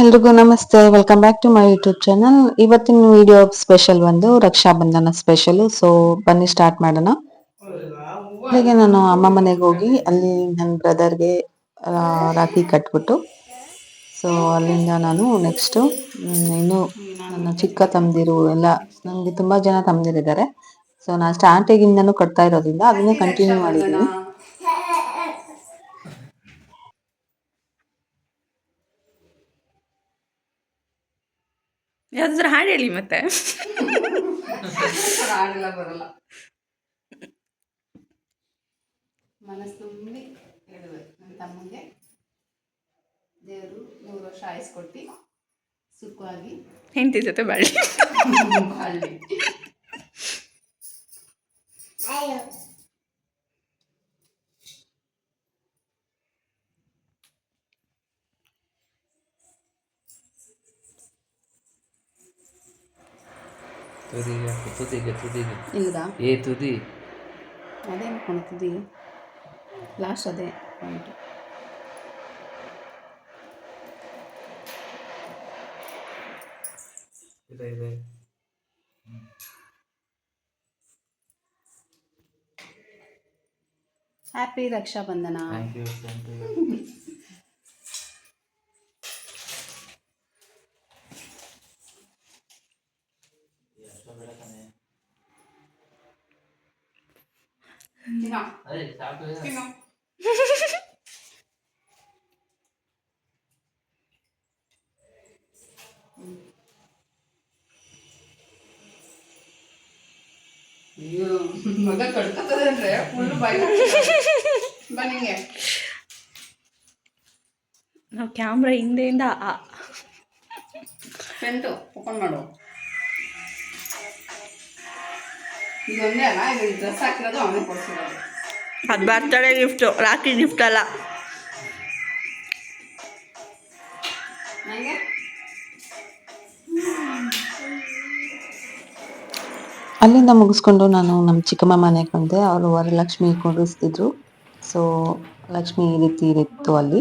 ಎಲ್ರಿಗೂ ನಮಸ್ತೆ. Welcome back to my YouTube channel ಇವತ್ತಿನ ವಿಡಿಯೋ ಸ್ಪೆಷಲ್ ಒಂದು ರಕ್ಷಾ ಬಂಧನ ಸ್ಪೆಷಲ್ ಸೊ ಬನ್ನಿ ಸ್ಟಾರ್ಟ್ ಮಾಡೋಣ. ಹೀಗೆ ನಾನು ಅಮ್ಮ ಮನೆಗೆ ಹೋಗಿ ಅಲ್ಲಿ ನನ್ನ ಬ್ರದರ್ಗೆ ರಾಖಿ ಕಟ್ಬಿಟ್ಟು ಸೊ ಅಲ್ಲಿಂದ ನಾನು ನೆಕ್ಸ್ಟ್ ಇನ್ನು ನನ್ನ ಚಿಕ್ಕ ತಮ್ಮದಿರು ಎಲ್ಲ ನನಗೆ ತುಂಬಾ ಜನ ತಮ್ಮದಿರಿದ್ದಾರೆ ಸೊ ನಾನು ಸ್ಟಾರ್ಟಿಂಗಿಂದನೂ ಕಟ್ತಾ ಇರೋದ್ರಿಂದ ಅದನ್ನೇ ಕಂಟಿನ್ಯೂ ಮಾಡಿದ್ದೀನಿ ಯಾವ್ದಾದ್ರು ಹಾಡು ಹೇಳಿ ಮತ್ತೆ ಹಾಡೆಲ್ಲ ಬರಲ್ಲ. ಮನಸ್ಸು ತುಂಬಿ ಹೇಳುವೆ ನನ್ನ ತಮ್ಮಗೆ. ದೇವರು ನೂರು ವರ್ಷ ಆಯಿಸ್ಕೊಟ್ಟು ಸುಖವಾಗಿ ಹೆಂಡತಿ ಜೊತೆ ಬಾಳಿ. ಬಾಳ್ಲಿ. ತುದಿಗೆ ಹಾಕು, ತುದಿಗೆ ತುದಿಗೆ. ಇಲ್ಲದಾ ಏ ತುದಿ. ಅದೇ ತುದಿ. ಲಾಸ್ಟ್ ಅದೇ ಪಾಯಿಂಟ್ ಇದೆ ಇದೆ. Happy Raksha Bandhan thank you thank you ಅದೇ ಸಾಕು ಅಯ್ಯೋ ಮಗ ಕಡ್ಕೊತದೆ ಅಂದ್ರೆ ಫುಲ್ಲು ಬಾಯಿ ಬನ್ನಿಂಗೆ ನಾವು ಕ್ಯಾಮ್ರಾ ಹಿಂದೆಯಿಂದ ಆ ಪೆಂಟು ಓಪನ್ ಮಾಡು ಇದೊಂದೇ ಅಲ್ಲ ಇದು ಡ್ರೆಸ್ ಹಾಕಿರೋದು ಅವನೇ ಕೊಡ್ಸಿರೋದು ಅದು ಬರ್ತಡೇ ಗಿಫ್ಟು ರಾಖಿ ಗಿಫ್ಟ್ ಅಲ್ಲ. ಅಲ್ಲಿಂದ ಮುಗಿಸ್ಕೊಂಡು ನಾನು ನಮ್ಮ ಚಿಕ್ಕಮ್ಮ ಮನೆಗೆ ಬಂದೆ. ಅವರು ವರಲಕ್ಷ್ಮಿ ಕೂಡಿಸ್ತಿದ್ರು ಸೊ ಲಕ್ಷ್ಮಿ ಈ ರೀತಿ ಇರಿತ್ತು ಅಲ್ಲಿ.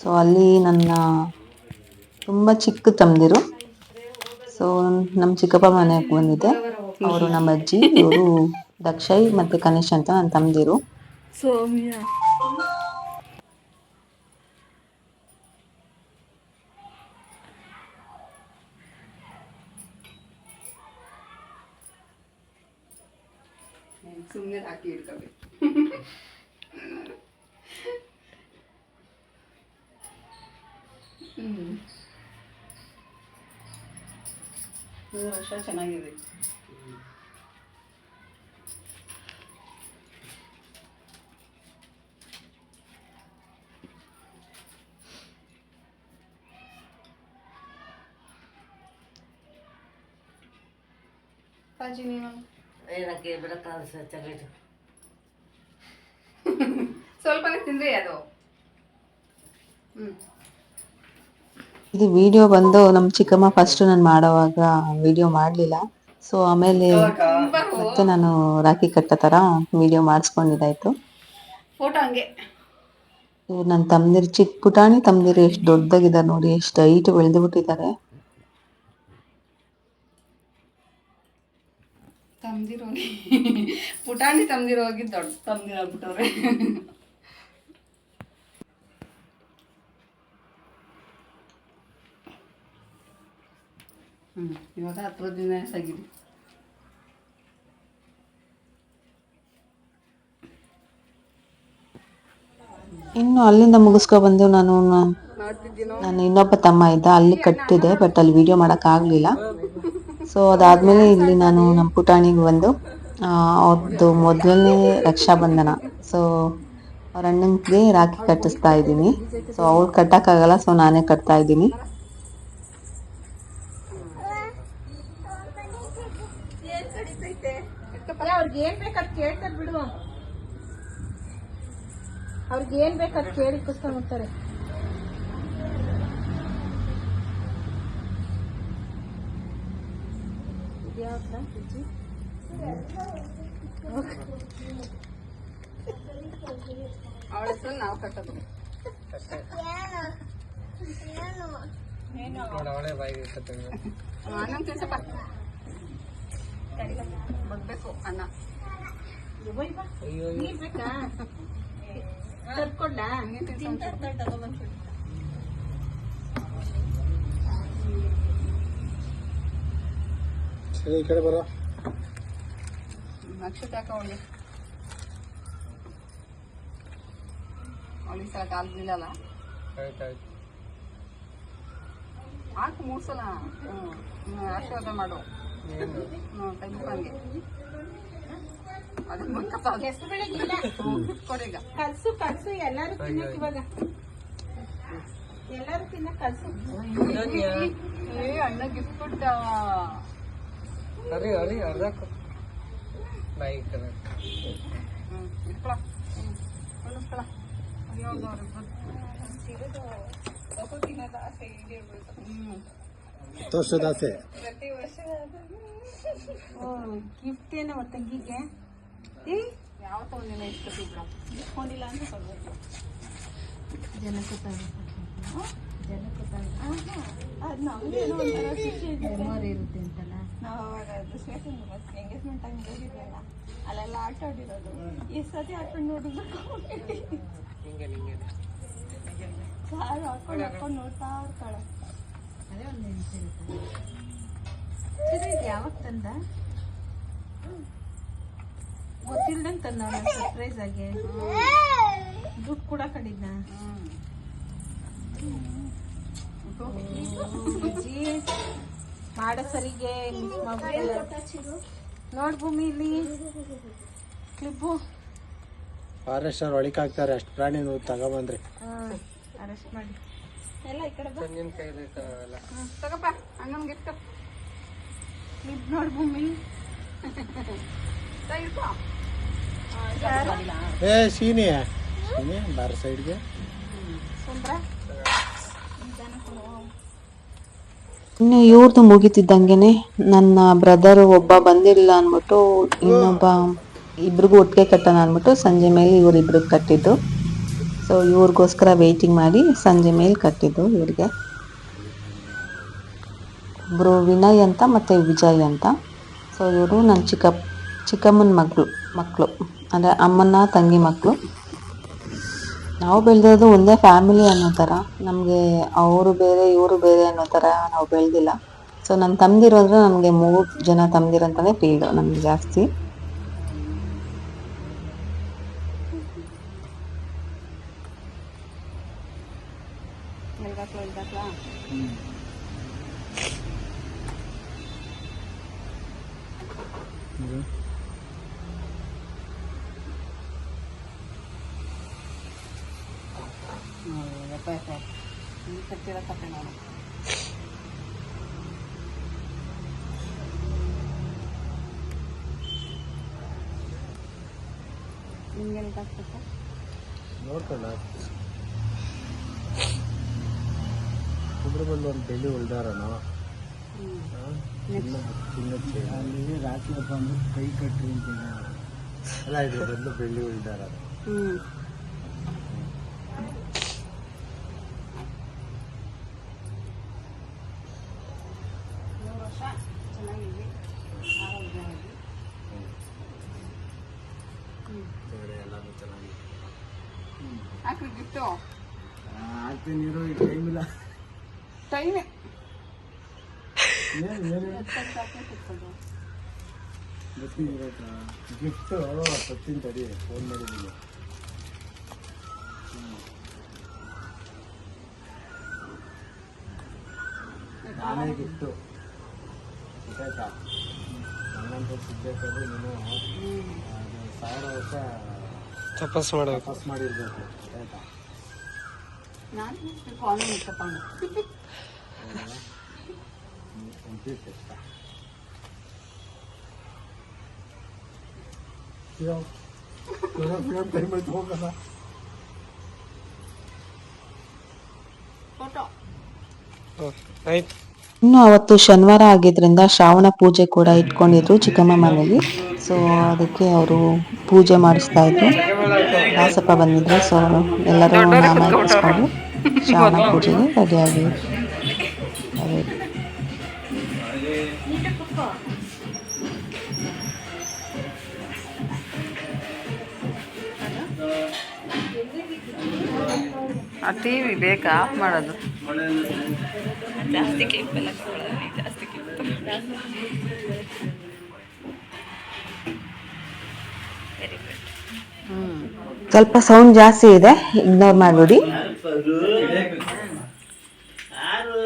ಸೊ ಅಲ್ಲಿ ನನ್ನ ತುಂಬ ಚಿಕ್ಕ ತಂದಿರು ಸೊ ನಮ್ಮ ಚಿಕ್ಕಪ್ಪ ಮನೆಗೆ ಬಂದಿದ್ದೆ. ಅವರು ನಮ್ಮ ಅಜ್ಜಿ ಇವರು ದಕ್ಷಯ್ ಮತ್ತು ಕನಿಷ್ ಅಂತ ನನ್ನ ತಮ್ಮದಿರು ಸೋಮ್ಯ ಸುಮ್ಮನೆ ಹಾಕಿ ಇಟ್ಕೋಬೇಕು. ಹ್ಞೂ ವರ್ಷ ಚೆನ್ನಾಗಿದೆ. ಕಾಜಿ ನೀನು? ಏನಕ್ಕೆ ಬಿಡಕ್ಕಾಗ ಚಾಕ್ಲೇಟು ಸ್ವಲ್ಪನೇ ತಿಂದ್ರಿ ಅದು. ಹ್ಞೂ ಇದು ವಿಡಿಯೋ ಬಂದು ನಮ್ಮ ಚಿಕ್ಕಮ್ಮ ಫಸ್ಟ್ ನಾನು ಮಾಡೋವಾಗ ವಿಡಿಯೋ ಮಾಡಲಿಲ್ಲ. ಸೊ ಆಮೇಲೆ ಮತ್ತೆ ನಾನು ರಾಖಿ ಕಟ್ಟೋ ಥರ ವಿಡಿಯೋ ಮಾಡಿಸ್ಕೊಂಡಿದ್ದಾಯ್ತು. ಫೋಟೋ ಹಂಗೆ. ಇವ್ರು ನನ್ನ ತಮ್ಮದಿರು ಚಿಕ್ಕ ಪುಟಾಣಿ ತಮ್ಮದಿರು ಎಷ್ಟು ದೊಡ್ಡದಾಗಿದ್ದಾರೆ ನೋಡಿ ಎಷ್ಟು ಹೈಟ್ ಬೆಳೆದು ಬಿಟ್ಟಿದ್ದಾರೆ ತಮ್ದಿರೋಗಿ ಪುಟಾಣಿ ತಮ್ದಿರೋಗಿ ದೊಡ್ಡ ತಂದಿರೋಗ್ಬಿಟ್ಟವ್ರೆ. ಹ್ಮ್ ಹ್ಞೂ ಇವಾಗ ಹತ್ತು ದಿನ ಸಾಗಿದೆ. ಇನ್ನು ಅಲ್ಲಿಂದ ಮುಗಿಸ್ಕೊ ಬಂದು ನಾನು ನಾನು ಇನ್ನೊಬ್ಬ ತಮ್ಮ ಇದ್ದ ಅಲ್ಲಿ ಕಟ್ಟಿದೆ ಬಟ್ ಅಲ್ಲಿ ವಿಡಿಯೋ ಮಾಡೋಕ್ಕಾಗಲಿಲ್ಲ ಸೊ ಅದಾದ್ಮೇಲೆ ಇಲ್ಲಿ ನಾನು ನಮ್ಮ ಪುಟಾಣಿಗೆ ಬಂದು ಅವ್ರದ್ದು ಮೊದಲನೇ ರಕ್ಷಾಬಂಧನ. ಸೊ ಅವ್ರ ಅಣ್ಣನಿಗೆ ರಾಖಿ ಕಟ್ಟಿಸ್ತಾ ಇದ್ದೀನಿ. ಸೊ ಅವ್ಳು ಕಟ್ಟೋಕ್ಕಾಗಲ್ಲ ಸೊ ನಾನೇ ಕಟ್ತಾ ಇದ್ದೀನಿ. ಅವ್ರಿಗೆ ಏನ್ ಬೇಕಾದ್ ಕೇಳ್ತಾರೆ ಬಿಡು. ಅವ್ರಿಗೆ ಏನ್ ಬೇಕಾದ್ ಕೇಳಿ ಕುಸ್ಕೊಂಡ್ ಅವಳ ಹೆಸರು ನಾವು ಕಟ್ಟೋದು ಅಣ್ಣ ತಿನ್ಸಪ್ಪ ಬರ್ಬೇಕು ಅಣ್ಣ ನೀರ್ ಬೇಕಾ ತರ್ಕೊಂಡ ಸರಿ ಈ ಕಡೆ ಬರೋ. ನಕ್ಷತ್ರ ಹಾಕ ಅವಳಿಗೆ? ಅವಳಿಗೆ ಸಲ ಕಾಲು ಬೀಳಲ್ಲ ಹಾಕು ಮೂರು ಸಲ. ಆಶೀರ್ವಾದ ಮಾಡು. ಹ್ಞೂ ಕೈ ಮುಖಂಗೆ ಅದಕ್ಕೆ ಮಕ್ಕತ್ತಾವೆ ಹೆಸರು ಬೆಳಗಿಲ್ಲ ಕೊಡೀಗ ಕಲ್ಸು ಕಲ್ಸು ಎಲ್ಲಾರು ತಿನ್ನಕ್ಕೆ ಇವಾಗ. ಎಲ್ಲಾರು ತಿನ್ನ ಕಲ್ಸು. ಏ ಅಣ್ಣ ಗಿಫ್ಟ್ ಕೊಟ್ಟ ಅರಿ ಹರಿ ಅರ್ಧ ನಾಯಿ ಕಲರ್ ಹ್ಞೂ ಇಟ್ಕೊಳ ಹ್ಞೂ ಕೊಡಿಸ್ಕೊಳ ಹ್ಞೂ ತೋರ್ಸೋದಾಸೆ ಗಿಫ್ಟ್ ಏನೋ ತಂಗಿಗೆ ಯಾವ ಒಂದಿನ ಇಸ್ಕೊತಿದ್ರ ಇಸ್ಕೊಂಡಿಲ್ಲ ಅಂತ ತಗೋಬೇಕು ಜನಕ್ಕೆ ಜನಕ್ಕೆ ಅದು ನಮ್ಗೆ ಏನೋ ಒಂಥರ ಖುಷಿ ಇರುತ್ತೆ ಅಂತಲ್ಲ ನಾವು ಅವಾಗ ಎಂಗೇಜ್ಮೆಂಟ್ ಆಗಿ ಹೋಗಿದ್ವಲ್ಲ ಅಲ್ಲೆಲ್ಲ ಆಟ ಆಡಿರೋದು. ಎಷ್ಟು ಸತಿ ಆಟ ನೋಡಿದ್ರು ಸಾರು ಹಾಕೊಂಡು ಹಾಕೊಂಡು ನೋಡ್ತಾ ಇರ್ತಾಳೆ. ಅದೇ ಒಂದು ನೆನಪಿರುತ್ತೆ. ಯಾವಾಗ ತಂದ? ಗೊತ್ತಿಲ್ದಂಗೆ ತಂದ ಸರ್ಪ್ರೈಸ್ ಆಗಿ. ದುಡ್ಡು ಕೂಡ ಕಡಿದ್ನ? ಅಜ್ಜಿ ಮಾಡೋ ಸರಿಗೆ ನೋಡ್ ಭೂಮಿ ಇಲ್ಲಿ. ಕ್ಲಿಪ್ಪು ಫಾರೆಸ್ಟ್ ಅವ್ರು ಒಳಿಕ್ ಹಾಕ್ತಾರೆ ಅಷ್ಟು ಪ್ರಾಣಿ ನೀವು ತಗೊಬಂದ್ರಿ. ಹಾಂ ಅರೆಸ್ಟ್ ಮಾಡಿ. ಎಲ್ಲ ಈ ಕಡೆ ಗಿಫ್ಟ್ ಕ್ಲಿಪ್ ನೋಡ್ ಭೂಮಿ. ಏ ಸೀನಿ. ಸೀನಿ ಬಾರ ಸೈಡ್ಗೆ ಸುಂದ್ರ. ಇನ್ನು ಇವ್ರದ್ದು ಮುಗಿತಿದ್ದಂಗೆನೆ ನನ್ನ ಬ್ರದರ್ ಒಬ್ಬ ಬಂದಿಲ್ಲ ಅಂದ್ಬಿಟ್ಟು ಇನ್ನೊಬ್ಬ ಇಬ್ರಿಗೂ ಒಟ್ಟಿಗೆ ಕಟ್ಟೋಣ ಅಂದ್ಬಿಟ್ಟು ಸಂಜೆ ಮೇಲೆ ಇವ್ರಿಬ್ರಿಗೆ ಕಟ್ಟಿದ್ದು. ಸೊ ಇವ್ರಿಗೋಸ್ಕರ ವೆಯ್ಟಿಂಗ್ ಮಾಡಿ ಸಂಜೆ ಮೇಲೆ ಕಟ್ಟಿದ್ದು ಇವ್ರಿಗೆ. ಒಬ್ಬರು ವಿನಯ್ ಅಂತ ಮತ್ತು ವಿಜಯ್ ಅಂತ. ಸೊ ಇವರು ನನ್ನ ಚಿಕ್ಕ ಚಿಕ್ಕಮ್ಮನ ಮಗಳು ಮಕ್ಕಳು ಅಂದರೆ ಅಮ್ಮನ ತಂಗಿ ಮಕ್ಕಳು ನಾವು ಬೆಳೆದಿರೋದು ಒಂದೇ ಫ್ಯಾಮಿಲಿ ಅನ್ನೋ ಥರ. ನಮಗೆ ಅವರು ಬೇರೆ ಇವರು ಬೇರೆ ಅನ್ನೋ ಥರ ನಾವು ಬೆಳೆದಿಲ್ಲ. ಸೊ ನನ್ನ ತಂದಿರೋದ್ರೆ ನಮಗೆ ಮೂರು ಜನ ತಮ್ದಿರಂತಾನೆ ಫೀಲ್ಡು ನಮಗೆ ಜಾಸ್ತಿ. ನೋಡ್ಕೊಂಡ ಒಂದು ಬೆಳ್ಳಿ ಉಳ್ದಾರನು ಅಲ್ಲಿ ರಾತ್ರಿ ಬಂದು ಕೈ ಕಟ್ಟಿ ಅಂತ ಅಲ್ಲ ಇದು ಬಂದು ಬೆಳ್ಳಿ ಉಳ್ದಾರ ಹ್ಞೂ ಗಿಫ್ಟ್ ತತ್ತೀನಿ ತಡಿ ಫೋನ್ ಮಾಡಿದ್ದೀನಿ ನಾನೇ ಗಿಫ್ಟು ಗೊತ್ತಾಯ್ತಾ ನನ್ನಂತ ಸಿಗ್ಬೇಕಾದ್ರೆ ನೀನು ಸಾವಿರ ವರ್ಷ ತಪಸ್ ಮಾಡ ತಪಸ್ ಮಾಡಿರ್ಬೇಕು ಗೊತ್ತಾಯ್ತಾ ನಾನು ಆಯ್ತು ಹೋಗಲ್ಲ ಫೋಟೋ ಇನ್ನು ಅವತ್ತು ಶನಿವಾರ ಆಗಿದ್ರಿಂದ ಶ್ರಾವಣ ಪೂಜೆ ಕೂಡ ಇಟ್ಕೊಂಡಿದ್ರು ಚಿಕ್ಕಮ್ಮ ಮನೆಯಲ್ಲಿ ಸೊ ಅದಕ್ಕೆ ಅವರು ಪೂಜೆ ಮಾಡಿಸ್ತಾ ಇದ್ರು. ದಾಸಪ್ಪ ಬಂದಿದ್ರು. ಸೊ ಎಲ್ಲರೂ ನಾಮ ಇಟ್ಕೊಂಡು ಶ್ರಾವಣ ಪೂಜೆಗೆ ರೆಡಿಯಾಗಿ ಬೇಕಾ ಆಫ್ ಮಾಡೋದು. ಜಾಸ್ತಿ ಕ್ಲಿಪ್ ಎಲ್ಲ ಜಾಸ್ತಿ ಕ್ಲಿಪ್ ವೆರಿ ಗುಡ್ ಸ್ವಲ್ಪ ಸೌಂಡ್ ಜಾಸ್ತಿ ಇದೆ ಇಗ್ನೋರ್ ಮಾಡ್ಬಿಡಿ.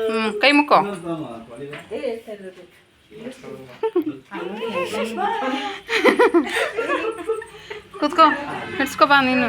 ಹ್ಞೂ ಕೈ ಮುಕ್ಕೋ ಕುತ್ಕೋ ಹಿಡ್ಸ್ಕೊ ಬಾ ನೀನು.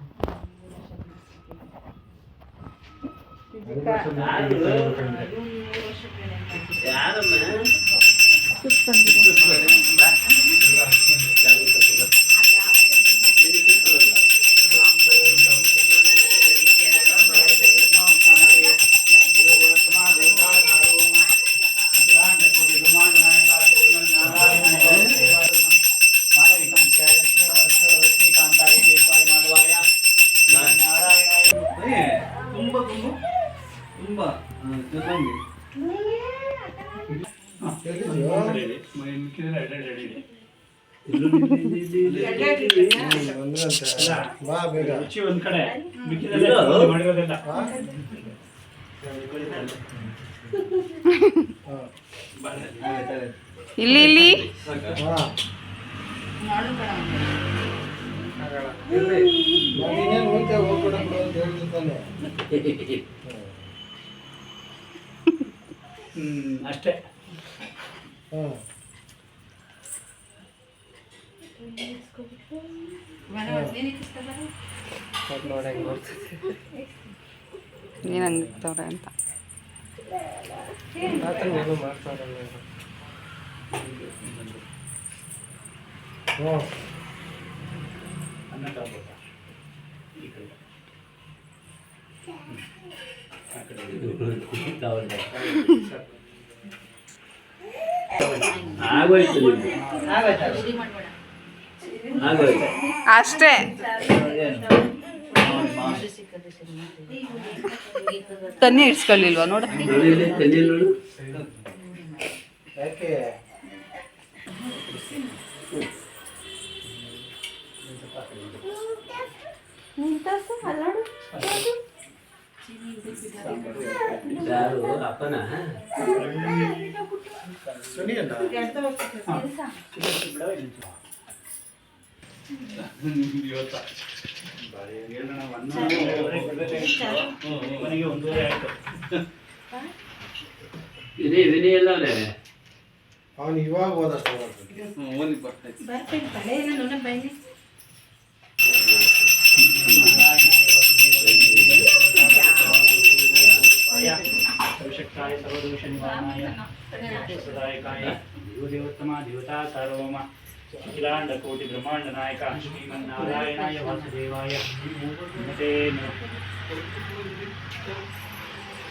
ತುಂಬ ರುಚಿ ಒಂದ್ ಕಡೆ ಮಿಕ್ಕಿದೆಲ್ಲ ಮಾಡಿರೋದಿಲ್ಲ. ಇಲ್ಲಿ ಇಲ್ಲಿ. ಹ್ಮ್ ಅಷ್ಟೇ. ನೀನು ಹಂಗಿರ್ತವ್ರೆ ಅಂತ. ಅನ್ನ ತಗೋಬೋದಾ ಈ ಕಡೆ ಆ ಕಡೆ ಆಗೋಯ್ತು ಆಗೋಯ್ತು? ಅಷ್ಟೇ. ತನ್ನಿ ಇಡ್ಸ್ಕೊಳ್ಳಿಲ್ವಾ? ನೋಡು. ಅಪ್ಪನ? ವಿನಯ್ ವಿನಯ್ ಎಲ್ಲ ಅವರೇ? ಅವನು ಇವಾಗ ಹೋದಷ್ಟು ಬರ್ತೀನಿ ತಲೆ ಎಲ್ಲ ನುಣ್ಣಗೆ ಬನ್ನಿ. ಸರ್ವಶಕ್ತಾಯ ಸರ್ವದೋಷ ನಿವಾರಣಾಯ ಸದಾಯಕಾಯ ದೇವದೇವೋತ್ತಮ ದೇವತಾ ಸಾರ್ವಭೌಮ. अखिलाण्डकोटिब्रह्माण्डनायक श्रीमन्नारायणाय वासुदेवाय नमते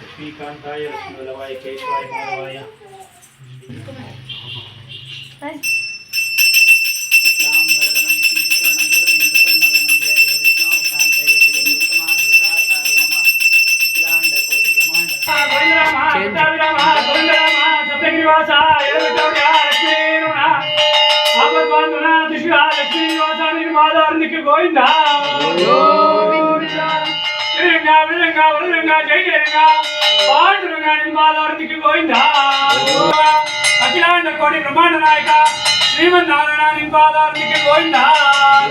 लक्ष्मीकान्ताय लक्ष्मीवलवाय केशवाय माधवाय கோயிலுக்கு கோவிந்தா. இருங்க விழுங்க விழுங்க ஜெயிக்கிறீங்க பாண்டுருங்க நிம்பாலோரத்துக்கு கோவிந்தா அகிலாண்ட கோடி பிரம்மாண்ட நாயகா ஸ்ரீமன் நாராயணா நிம்பாலோரத்துக்கு கோவிந்தா.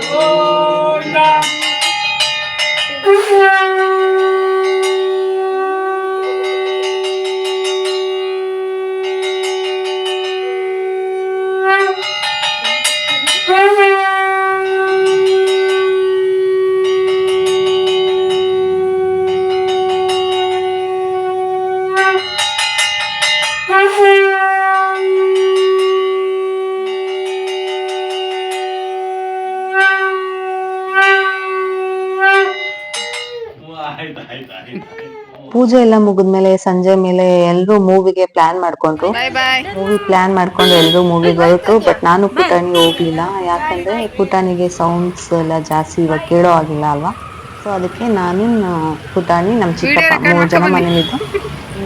கோவிந்தா. ಪೂಜೆ ಎಲ್ಲ ಮುಗಿದ್ಮೇಲೆ ಸಂಜೆ ಮೇಲೆ ಎಲ್ಲರೂ ಮೂವಿಗೆ ಪ್ಲಾನ್ ಮಾಡ್ಕೊಂಡ್ರು. ಮೂವಿ ಪ್ಲಾನ್ ಮಾಡ್ಕೊಂಡು ಎಲ್ಲರೂ ಮೂವಿ ಹೊರಟು ಬಟ್ ನಾನು ಪುಟಾಣಿಗೆ ಹೋಗ್ಲಿಲ್ಲ. ಯಾಕಂದ್ರೆ ಪುಟಾಣಿಗೆ ಸೌಂಡ್ಸ್ ಎಲ್ಲ ಜಾಸ್ತಿ ಇವಾಗ ಕೇಳೋ ಆಗಿಲ್ಲ ಅಲ್ವಾ? ಸೊ ಅದಕ್ಕೆ ನಾನು ಪುಟಾಣಿ ನಮ್ಮ ಚಿಕ್ಕಪ್ಪ ಮೂರು ಜನ ಮನೇಲಿದ್ದು.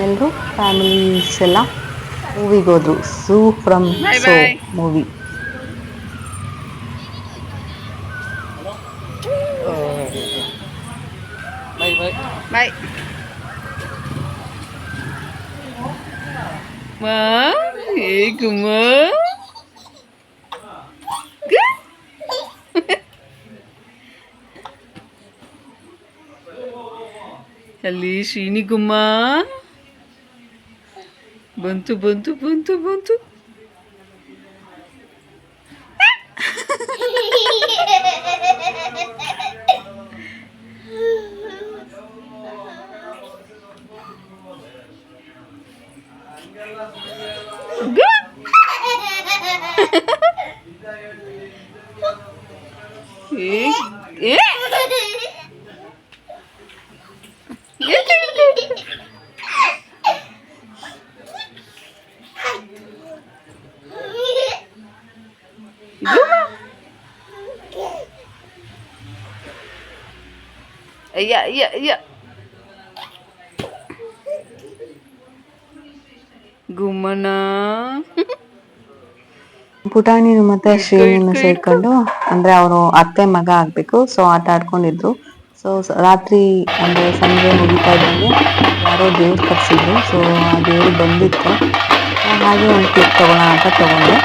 ಎಲ್ಲರೂ ಫ್ಯಾಮಿಲೀಸ್ ಎಲ್ಲ ಮೂವಿಗೆ ಹೋದ್ರು. Su from So movie ಮಾ ಹೇಗುಮ್ಮ ಅಲ್ಲಿ ಶ್ರೀನಿಗುಮ್ಮ ಬಂತು ಬಂತು ಬಂತು ಬಂತು dạ dạ dạ. Gumana. ಪುಟಾಣಿನು ಮತ್ತೆ ಶ್ರೀನಿನು ಸೇರ್ಕೊಂಡು ಅಂದ್ರೆ ಅವರು ಅತ್ತೆ ಮಗ ಆಗ್ಬೇಕು. ಸೊ ಆಟ ಆಡ್ಕೊಂಡಿದ್ರು. ಸೊ ರಾತ್ರಿ ಅಂದ್ರೆ ಸಂಜೆ ಮುಗಿತಾ ಇದ್ದಂಗೆ ಯಾರೋ ದೇವ್ರು ಕರ್ಸಿದ್ರು ಸೊ ಆ ದೇವ್ರು ಬಂದಿತ್ತು. ಹಾಗೆ ಒಂದು ಕ್ಲಿಪ್ ತಗೋಣ ಅಂತ ತಗೊಂಡೆ.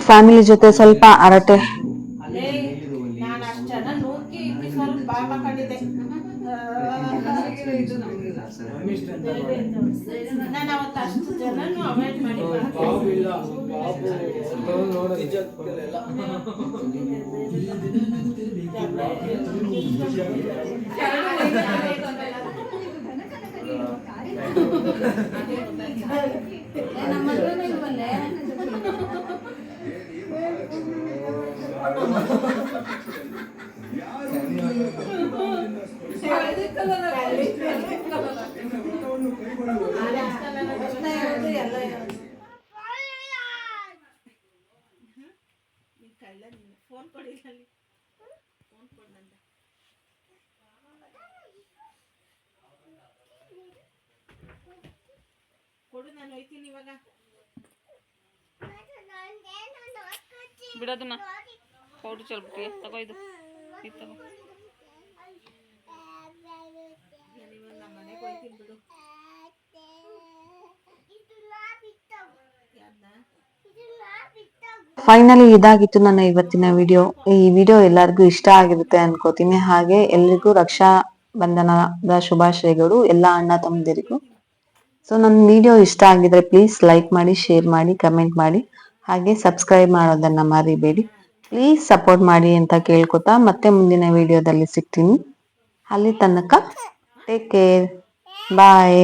ಫ್ಯಾಮಿಲಿ ಜೊತೆ ಸ್ವಲ್ಪ ಹರಟೆ ನಾನು ಫೋನ್ ಕೊಡಿ ಫೋನ್ ಕೊಡು ನಾನು ಹೋಯ್ತೀನಿ ಇವಾಗ. ಬಿಡೋದನ್ನ. ಪೌಡ್ರ್ ತಗೋ ಇದು. ಇದು ಫೈನಲಿ ಇದಾಗಿತ್ತು ನನ್ನ ಇವತ್ತಿನ ವಿಡಿಯೋ ಈ ವಿಡಿಯೋ ಎಲ್ಲರಿಗೂ ಇಷ್ಟ ಆಗಿರುತ್ತೆ ಅನ್ಕೋತೀನಿ. ಹಾಗೆ ಎಲ್ರಿಗೂ ರಕ್ಷಾ ಬಂಧನದ ಶುಭಾಶಯಗಳು, ಎಲ್ಲ ಅಣ್ಣ ತಮ್ಮದಿರಿಗೂ. ಸೊ ನನ್ನ ವಿಡಿಯೋ ಇಷ್ಟ ಆಗಿದ್ರೆ ಪ್ಲೀಸ್ ಲೈಕ್ ಮಾಡಿ ಶೇರ್ ಮಾಡಿ ಕಮೆಂಟ್ ಮಾಡಿ. ಹಾಗೆ ಸಬ್ಸ್ಕ್ರೈಬ್ ಮಾಡೋದನ್ನ ಮರಿಬೇಡಿ. ಪ್ಲೀಸ್ ಸಪೋರ್ಟ್ ಮಾಡಿ ಅಂತ ಕೇಳ್ಕೊತಾ ಮತ್ತೆ ಮುಂದಿನ ವಿಡಿಯೋದಲ್ಲಿ ಸಿಗ್ತೀನಿ. ಅಲ್ಲಿ ತನಕ ಟೇಕ್ ಕೇರ್ ಬಾಯ್